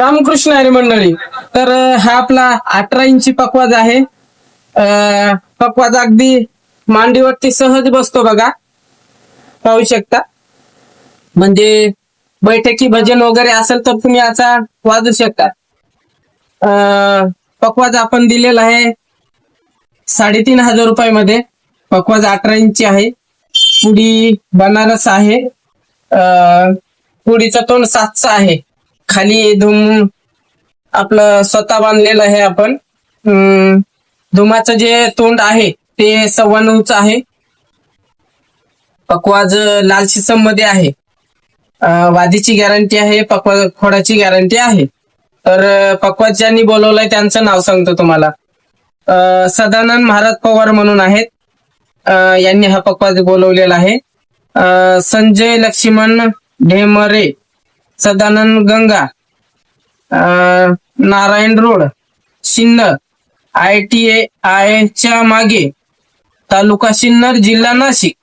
रामकृष्ण हरी मंडळी तर हा आपला अठरा इंची पकवाज आहे. पकवाज अगदी मांडीवरती सहज बसतो बघा. पाहू शकता. म्हणजे बैठकी भजन वगैरे असेल तर तुम्ही असा वाजू शकता. पकवाज आपण दिलेला आहे साडेतीन हजार रुपयामध्ये. पकवाज अठरा इंची आहे. पुडी बनारस आहे. अं, पुडीचं तोंड सातचा आहे. खाली धूम आपलं स्वतः बांधलेलं आहे आपण. धुमाचं जे तोंड आहे ते सव्वा आहे. पकवाज लाल शिसममध्ये आहे वादीची गॅरंटी आहे पकवा खोडाची गॅरंटी आहे. तर पकवाज ज्यांनी बोलवलंय त्यांचं नाव सांगतो तुम्हाला. सदानंद महाराज पवार म्हणून आहेत. यांनी हा पकवाज बोलवलेला आहे. Sanjay Laxman Dhemre Sadanand Ganga Narayan road Sinnar. I T आयच्या मागे. तालुका सिन्नर जिल्हा नाशिक.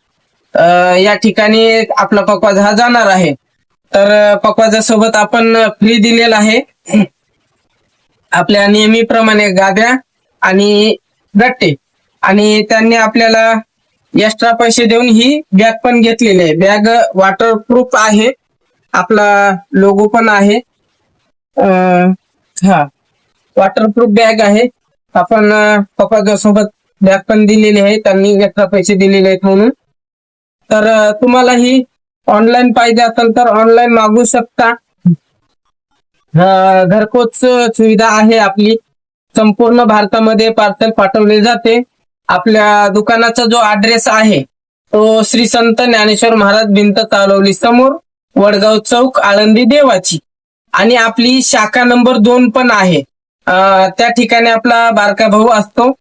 या ठिकाणी आपला पकवाज हा जाणार आहे. तर पकवाजासोबत आपण फ्री दिलेला आहे. आपल्या नेहमीप्रमाणे गाद्या आणि गट्टे. आणि त्यांनी आपल्याला एक्स्ट्रा पैसे देऊन ही बॅग पण घेतलेली आहे. बॅग वॉटरप्रूफ आहे. आपला लोगो पण आहे. हा. वॉटरप्रूफ बॅग आहे. आपण पप्पा सोबत बॅग पण दिलेली आहे. त्यांनी एक्स्ट्रा पैसे दिलेले आहेत म्हणून. तर तुम्हाला ही ऑनलाईन पाहिजे असेल तर ऑनलाईन मागू शकता. अं, घरपोच सुविधा आहे आपली. संपूर्ण भारतामध्ये पार्सल पाठवले जाते. आपल्या दुकानाचा जो ऍड्रेस आहे तो श्री संत ज्ञानेश्वर महाराज भिंत चालवली समोर. वडगाव चौक आळंदी देवाची. आणि आपली शाखा नंबर दोन पण आहे. त्या ठिकाणी आपला बारका भाऊ असतो.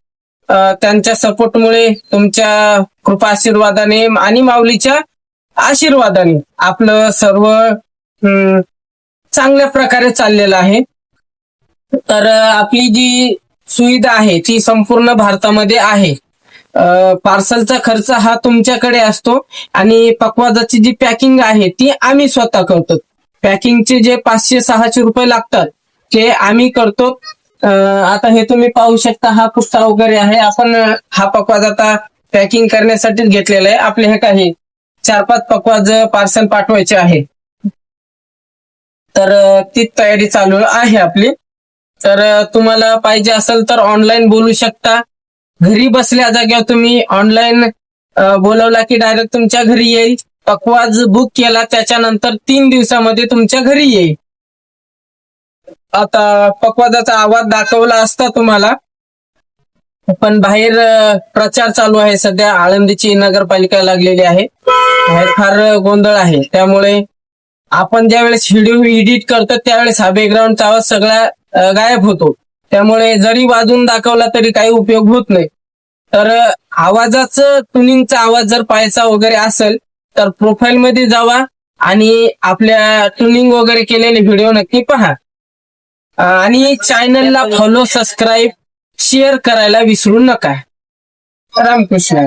त्यांच्या सपोर्टमुळे तुमच्या कृपा आशीर्वादाने आणि माऊलीच्या आशीर्वादाने आपलं सर्व चांगल्या प्रकारे चाललेलं आहे. तर आपली जी सुविधा आहे ती संपूर्ण भारतामध्ये आहे. पार्सलचा खर्च हा तुमच्याकडे असतो आणि पकवाजाची जी पॅकिंग आहे ती आम्ही स्वतः करतो. पॅकिंगचे जे पाचशे सहाशे रुपये लागतात ते आम्ही करतो. आता हे तुम्ही पाहू शकता हा पुस्ता वगैरे आहे. आपण हा पकवाज आता पॅकिंग करण्यासाठीच घेतलेला आहे. आपले हे काही चार पाच पकवाज पार्सल पाठवायचे आहे. तर ती तयारी चालू आहे आपली. तर तुम्हाला पाहिजे असेल तर ऑनलाईन बोलू शकता. घरी बसल्या जागेवर तुम्ही ऑनलाईन बोलवला की डायरेक्ट तुमच्या घरी येईल. पकवाज बुक केला त्याच्यानंतर तीन दिवसामध्ये तुमच्या घरी येईल. आता पकवाजाचा आवाज दाखवला असता तुम्हाला. पण बाहेर प्रचार चालू आहे. सध्या आळंदीची नगरपालिका लागलेली आहे. बाहेर फार गोंधळ आहे. त्यामुळे आपण ज्यावेळेस व्हिडिओ एडिट करतो त्यावेळेस हा बॅकग्राऊंडचा आवाज सगळा गायब होतो. त्यामुळे जरी वाजून दाखवला तरी काही उपयोग होत नाही. तर आवाजाच आवाजाचं ट्युनिंगचा आवाज जर पाहायचा वगैरे असेल तर प्रोफाईल मध्ये जावा आणि आपल्या ट्युनिंग वगैरे केलेले व्हिडिओ नक्की पहा. आणि चॅनलला फॉलो सबस्क्राईब शेअर करायला विसरू नका. रामकृष्ण.